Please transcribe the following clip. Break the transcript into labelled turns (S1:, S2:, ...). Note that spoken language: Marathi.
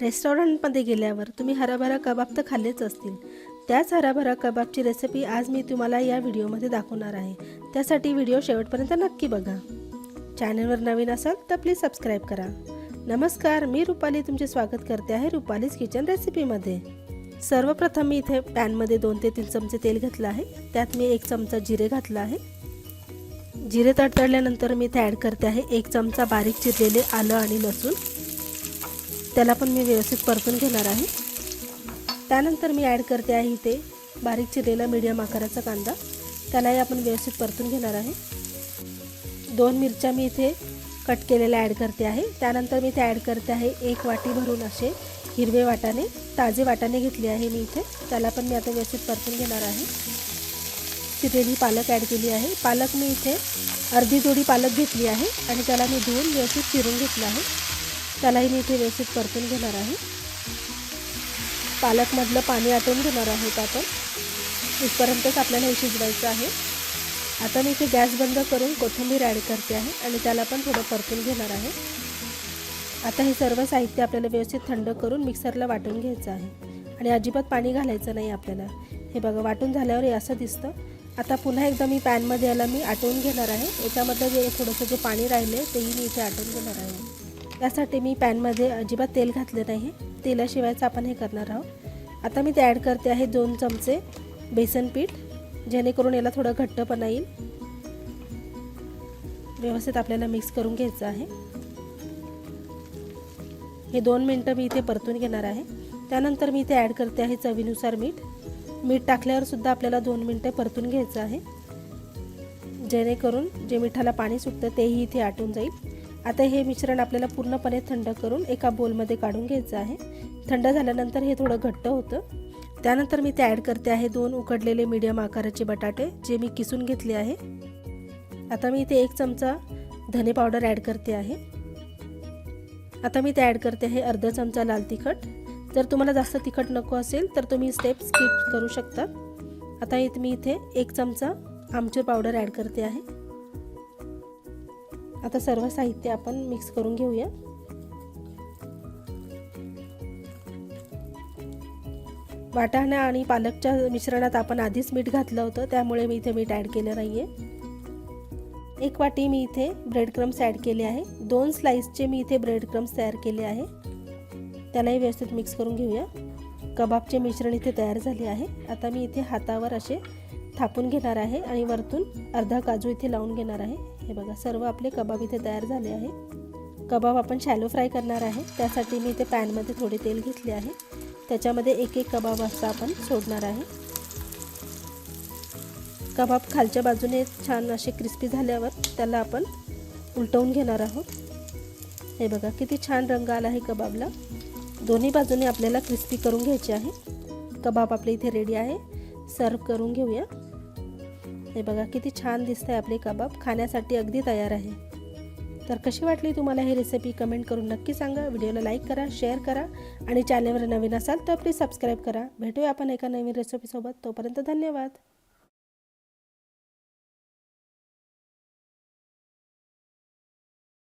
S1: रेस्टॉरंटमध्ये गेल्यावर तुम्ही हराभरा कबाब तर खाल्लेच असतील. त्याच हराभरा कबाबची रेसिपी आज मी तुम्हाला या व्हिडिओमध्ये दाखवणार आहे. त्यासाठी व्हिडिओ शेवटपर्यंत नक्की बघा. चॅनलवर नवीन असाल तर प्लीज सबस्क्राईब करा. नमस्कार मी रुपाली तुमचे स्वागत करते आहे रुपालीज किचन रेसिपीमध्ये सर्वप्रथम मी इथे पॅनमध्ये दोन ते तीन चमचे तेल घातलं आहे. त्यात मी एक चमचा जिरे घातलं आहे. जिरे तडतडल्यानंतर मी इथे ॲड करते आहे एक चमचा बारीक चिरलेले आलं आणि लसूण. त्याला पण मी व्यवस्थित परतून घेणार आहे. त्यानंतर मी ॲड करते आहे इथे बारीक चिरलेला मीडियम आकाराचा कांदा. त्यालाही आपण व्यवस्थित परतून घेणार आहे. दोन मिरच्या मी इथे कट केलेल्या ॲड करते आहे. त्यानंतर मी इथे ॲड करते आहे एक वाटी भरून असे हिरवे वाटाने ताजे वाटाने घेतले आहे मी इथे. त्याला पण मी आता व्यवस्थित परतून घेणार आहे. चिरलेली पालक ॲड केली आहे. पालक मी इथे अर्धी जोडी पालक घेतली आहे आणि त्याला मी धुवून व्यवस्थित चिरून घेतलं आहे. त्यालाही मी इथे व्यवस्थित परतून घेणार आहे. पालकमधलं पाणी आटवून घेणार आहोत आपण. इथपर्यंतच आपल्याला हे शिजवायचं आहे. आता मी इथे गॅस बंद करून कोथिंबीर ॲड करते आहे आणि त्याला पण थोडं परतून घेणार आहे. आता हे सर्व साहित्य आपल्याला व्यवस्थित थंड करून मिक्सरला वाटून घ्यायचं आहे. आणि अजिबात पाणी घालायचं नाही आपल्याला. हे बघा वाटून झाल्यावर हे असं दिसतं. आता पुन्हा एकदा मी पॅनमध्ये याला मी आटवून घेणार आहे. याच्यामधलं जे थोडंसं जे पाणी राहिले तेही मी इथे आटवून घेणार आहे. त्यासाठी मी पॅनमध्ये अजिबात तेल घातले नाही. तेलाशिवायचं आपण हे करणार आहोत. आता मी ते ॲड करते आहे दोन चमचे बेसन पीठ जेणेकरून याला थोडं घट्टपणा येईल. व्यवस्थित आपल्याला मिक्स करून घ्यायचं आहे. हे दोन मिनटं मी इथे परतून घेणार आहे. त्यानंतर मी इथे ॲड करते आहे चवीनुसार मीठ. मीठ टाकल्यावर सुद्धा आपल्याला दोन मिनटं परतून घ्यायचं आहे. जेणेकरून जे मिठाला पाणी सुटतं तेही इथे आटून जाईल. आता हे मिश्रण आपल्याला पूर्णपणे थंड करून एका बोलमध्ये काढून घ्यायचं आहे. थंड झाल्यानंतर हे थोडं घट्ट होतं. त्यानंतर मी ते ॲड करते आहे दोन उकडलेले मीडियम आकाराचे बटाटे जे मी किसून घेतले आहे. आता मी इथे एक चमचा धने पावडर ॲड करते आहे. आता मी ते ॲड करते आहे अर्धा चमचा लाल तिखट. जर तुम्हाला जास्त तिखट नको असेल तर तुम्ही स्टेप स्किप करू शकता. आता इथे मी इथे एक चमचा आमचूर पावडर ॲड करते आहे. आता सर्व साहित्य आपण मिक्स करून घेऊया. वाटाणा आणि पालकच्या मिश्रणात आपण आधीच मीठ घातलं होतं त्यामुळे मी इथे मीठ ॲड केलं नाही आहे एक वाटी मी इथे ब्रेड क्रम्स ॲड केले आहे. दोन स्लाईसचे मी इथे ब्रेड क्रम्स तयार केले आहे. त्यालाही व्यवस्थित मिक्स करून घेऊया. कबाबचे मिश्रण इथे तयार झाले आहे. आता मी इथे हातावर असे थापून घेणार आहे आणि वरतून अर्धा काजू इथे लावून घेणार आहे. हे बघा सर्व आपले कबाब इथे तयार झाले आहे. कबाब आपण शॅलो फ्राय करणार आहे. त्यासाठी मी इथे पॅनमध्ये थोडे तेल घेतले आहे. त्याच्यामध्ये एक एक कबाब असा आपण सोडणार आहे. कबाब खालच्या बाजूने छान असे क्रिस्पी झाल्यावर त्याला आपण उलटवून घेणार आहोत. हे बघा किती छान रंग आला आहे कबाबला. दोन्ही बाजूने आपल्याला क्रिस्पी करून घ्यायचे आहे. कबाब आपले इथे रेडी आहे. सर्व करून घेऊया. हे बघा किती छान दिसत आहे आपले कबाब. खाण्यासाठी अगदी तयार आहे. तर कशी वाटली तुम्हाला ही रेसिपी कमेंट करून नक्की सांगा. व्हिडिओला लाईक करा शेअर करा आणि चॅनलवर नवीन असाल तर प्लीज सबस्क्राईब करा. भेटूया आपण एका नवीन रेसिपीसोबत तोपर्यंत धन्यवाद.